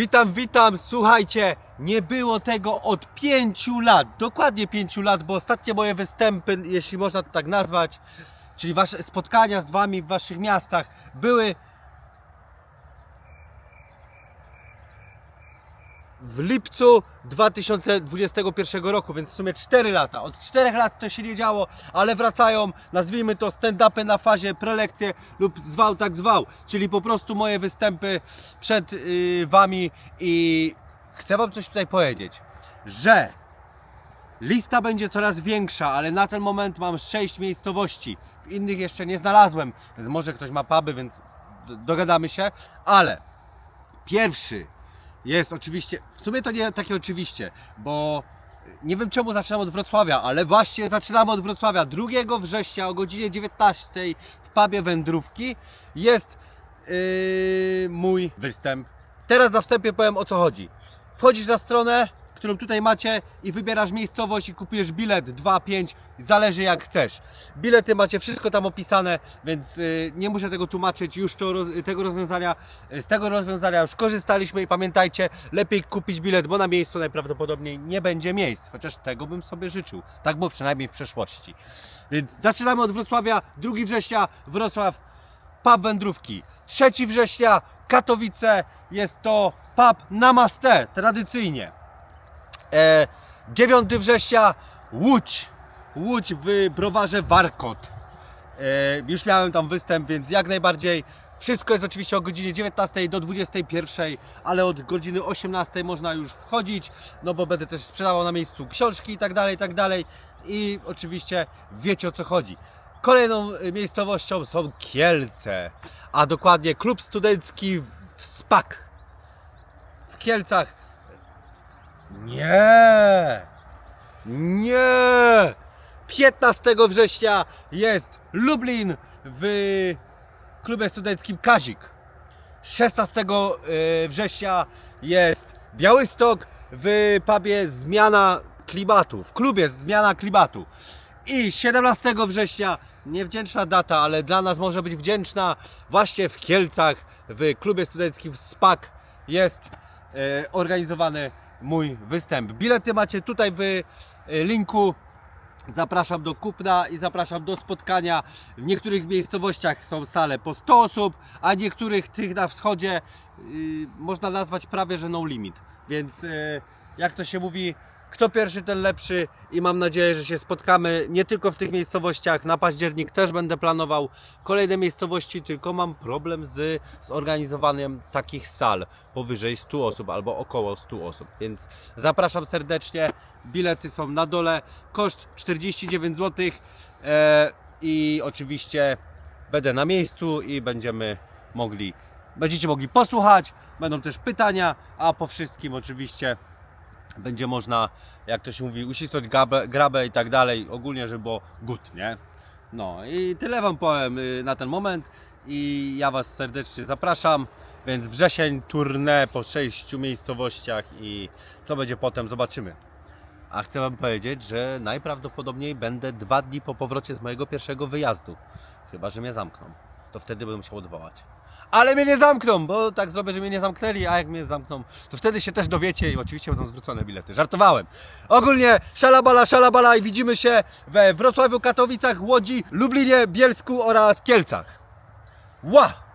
Witam, witam, słuchajcie, nie było tego od pięciu lat, dokładnie pięciu lat, bo ostatnie moje występy, jeśli można to tak nazwać, czyli wasze spotkania z wami w waszych miastach, były w lipcu 2021 roku, więc w sumie 4 lata. Od 4 lat to się nie działo, ale wracają, nazwijmy to stand-upy na fazie prelekcje lub zwał tak zwał, czyli po prostu moje występy przed yy, Wami i chcę Wam coś tutaj powiedzieć, że Lista będzie coraz większa, ale na ten moment mam 6 miejscowości. W innych jeszcze nie znalazłem, więc może ktoś ma puby, więc do- dogadamy się, ale Pierwszy jest oczywiście, w sumie to nie takie oczywiście, bo nie wiem czemu zaczynam od Wrocławia, ale właśnie zaczynamy od Wrocławia. 2 września o godzinie 19 w pubie Wędrówki jest yy, mój występ. Teraz na wstępie powiem o co chodzi. Wchodzisz na stronę, którą tutaj macie i wybierasz miejscowość i kupujesz bilet 2, 5, zależy jak chcesz. Bilety macie wszystko tam opisane, więc y, nie muszę tego tłumaczyć, już to, tego rozwiązania, z tego rozwiązania już korzystaliśmy i pamiętajcie, lepiej kupić bilet, bo na miejscu najprawdopodobniej nie będzie miejsc, chociaż tego bym sobie życzył. Tak było przynajmniej w przeszłości. Więc zaczynamy od Wrocławia, 2 września Wrocław, pub wędrówki. 3 września Katowice jest to pub Namaste, tradycyjnie. E, 9 września Łódź. Łódź w browarze Warkot. E, już miałem tam występ, więc jak najbardziej. Wszystko jest oczywiście o godzinie 19 do 21, ale od godziny 18 można już wchodzić, no bo będę też sprzedawał na miejscu książki i tak dalej, i tak dalej. I oczywiście wiecie o co chodzi. Kolejną e, miejscowością są Kielce, a dokładnie klub studencki w SPAK w Kielcach. Nie! Nie! 15 września jest Lublin w klubie studenckim Kazik. 16 e, września jest Białystok w pubie Zmiana Klimatu, w klubie Zmiana Klimatu. I 17 września, niewdzięczna data, ale dla nas może być wdzięczna, właśnie w Kielcach, w klubie studenckim SPAK jest e, organizowany mój występ. Bilety macie tutaj w e, linku. Zapraszam do kupna i zapraszam do spotkania. W niektórych miejscowościach są sale po 100 osób, a niektórych tych na wschodzie y, można nazwać prawie że no limit. Więc y, jak to się mówi, kto pierwszy, ten lepszy i mam nadzieję, że się spotkamy nie tylko w tych miejscowościach. Na październik też będę planował kolejne miejscowości, tylko mam problem z zorganizowaniem takich sal powyżej 100 osób albo około 100 osób. Więc zapraszam serdecznie. Bilety są na dole. Koszt 49 zł. E, I oczywiście będę na miejscu i będziemy mogli, będziecie mogli posłuchać. Będą też pytania, a po wszystkim oczywiście będzie można, jak to się mówi, uścisnąć grabę, grabę i tak dalej, ogólnie, żeby było good, nie? No i tyle Wam powiem y, na ten moment i ja Was serdecznie zapraszam, więc wrzesień, tournée po sześciu miejscowościach i co będzie potem, zobaczymy. A chcę Wam powiedzieć, że najprawdopodobniej będę dwa dni po powrocie z mojego pierwszego wyjazdu. Chyba, że mnie zamkną. To wtedy będę musiał odwołać. Ale mnie nie zamkną, bo tak zrobię, że mnie nie zamknęli, a jak mnie zamkną, to wtedy się też dowiecie i oczywiście będą zwrócone bilety. Żartowałem. Ogólnie szalabala, szalabala i widzimy się we Wrocławiu, Katowicach, Łodzi, Lublinie, Bielsku oraz Kielcach. Ła!